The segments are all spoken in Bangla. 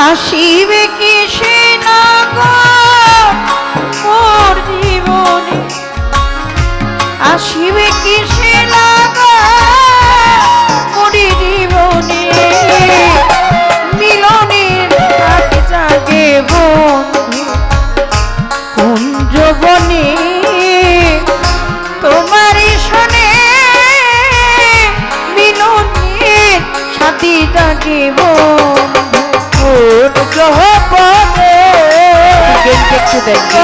আসিবে কি সে মোর জীবনে আসিবে কি সে গো জীবনে মিলনের জাগে বন্ধু। কুঞ্জবনে তোমার শোনে মিলনের সাথী জাগে বন্ধু? একটু দেখবে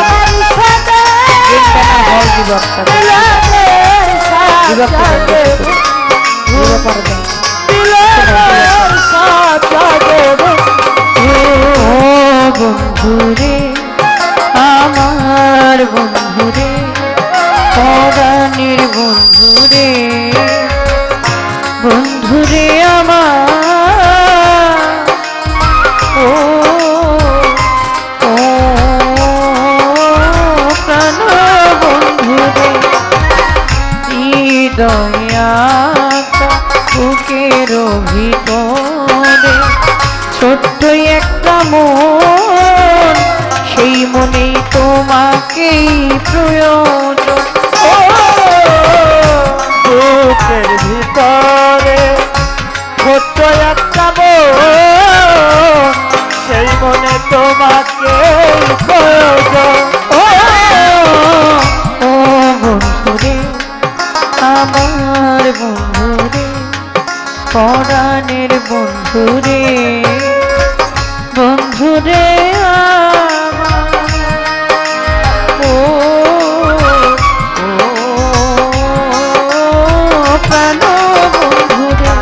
হয় বন্ধুরে আমার বন্ধুরে পরাণের বন্ধুরে বন্ধুরে আমার হৃদয়াকা বুকের ভিতরে ছোট্ট একটা মন, সেই মনেই তোমাকেই প্রয়োজন। বুকের ভিতরে ছোট্ট একটা মন, সেই মনে তোমাকে প্রয়োজন। আমার বন্ধুরে পরাণের বন্ধুরে ও প্রাণ বন্ধুরে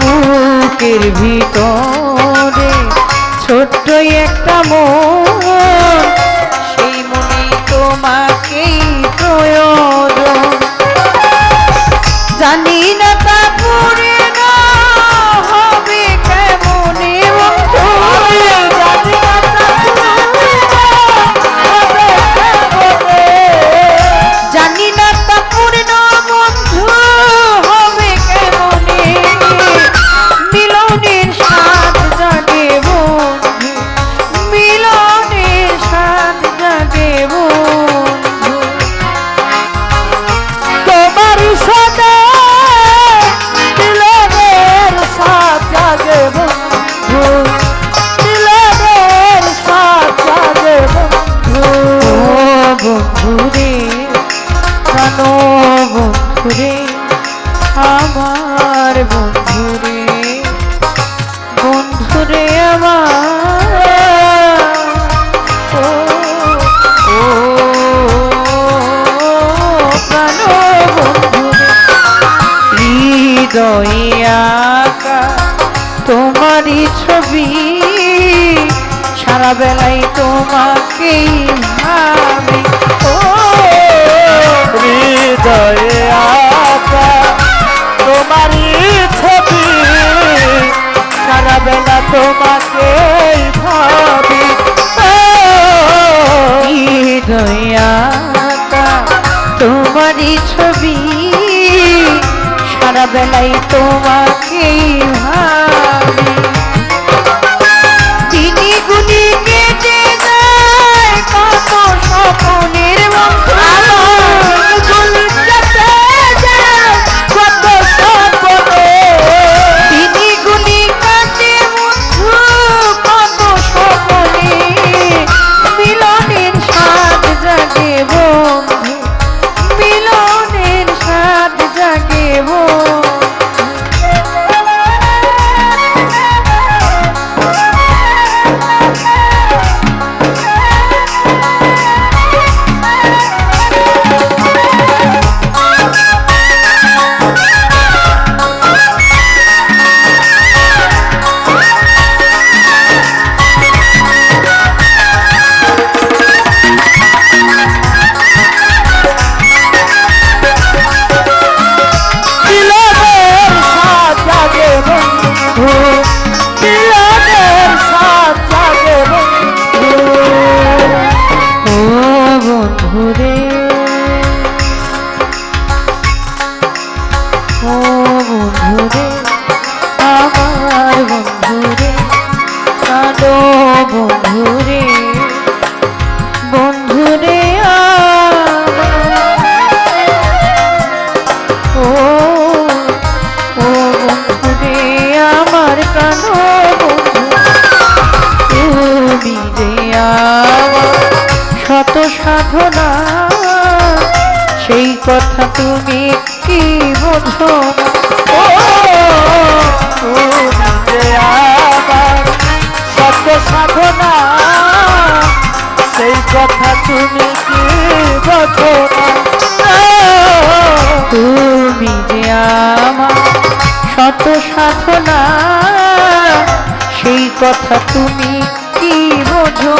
বুকের ভিতরে একটা মন। সেই মনে তোমাকেই প্রয়োজন। পূর্ণ বন্ধু। হৃদয়ে আঁকা তোমারই ছবি। সারা বেলায় তোমাকেই ভাবি। ও হৃদয়ে তোমারই ছবি। সারা বেলা তোমাকে ভাবি। হৃদয়ে আঁকা তোমারই ছবি। সারা বেলায় তোমাকেই তুমি কি বোঝো ও, তুমি যে আমার সত্য সাধনা, সেই কথা তুমি কি বোঝো তুমি যে আমার শত সাধনা, সেই কথা তুমি কি বোঝো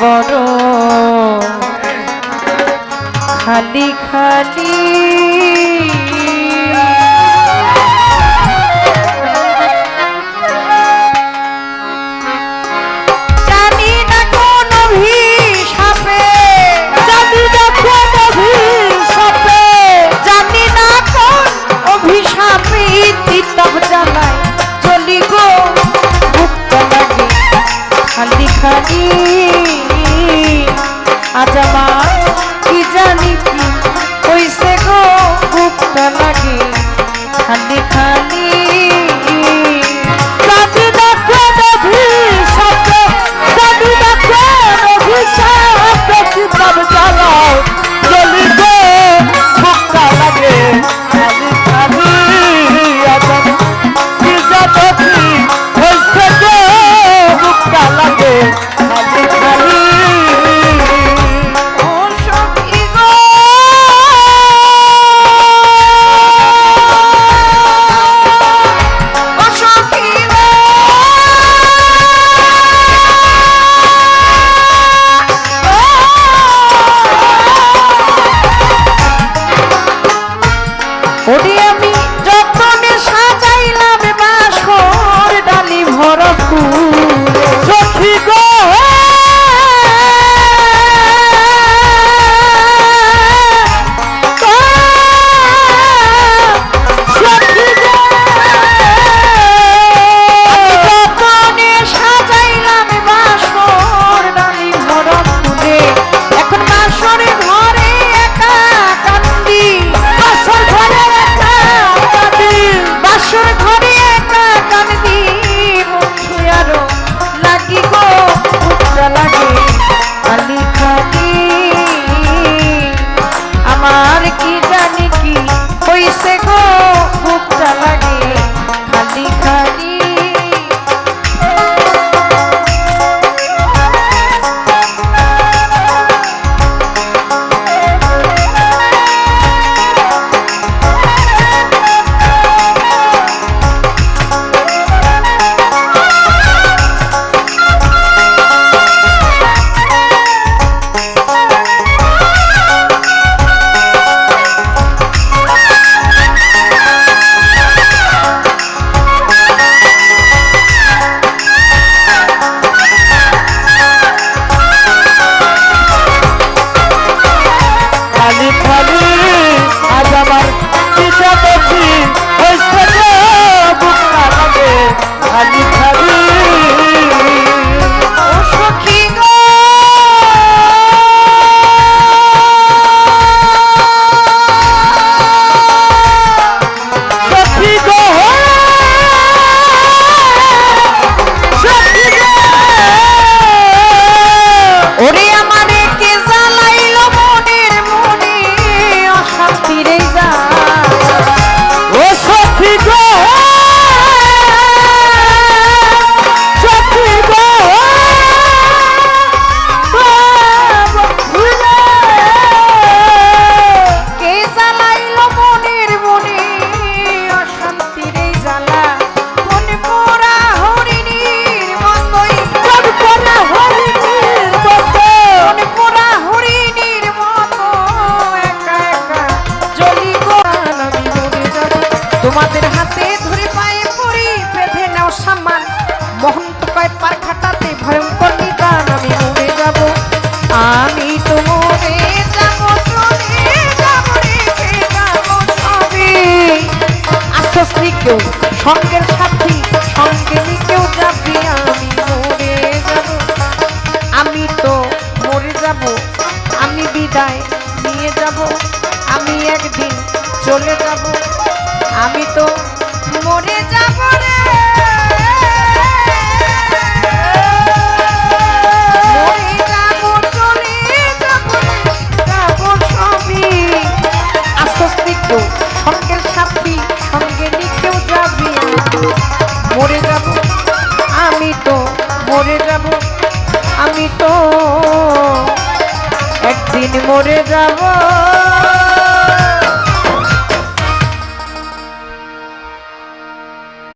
বড়। খালি কেউ সঙ্গের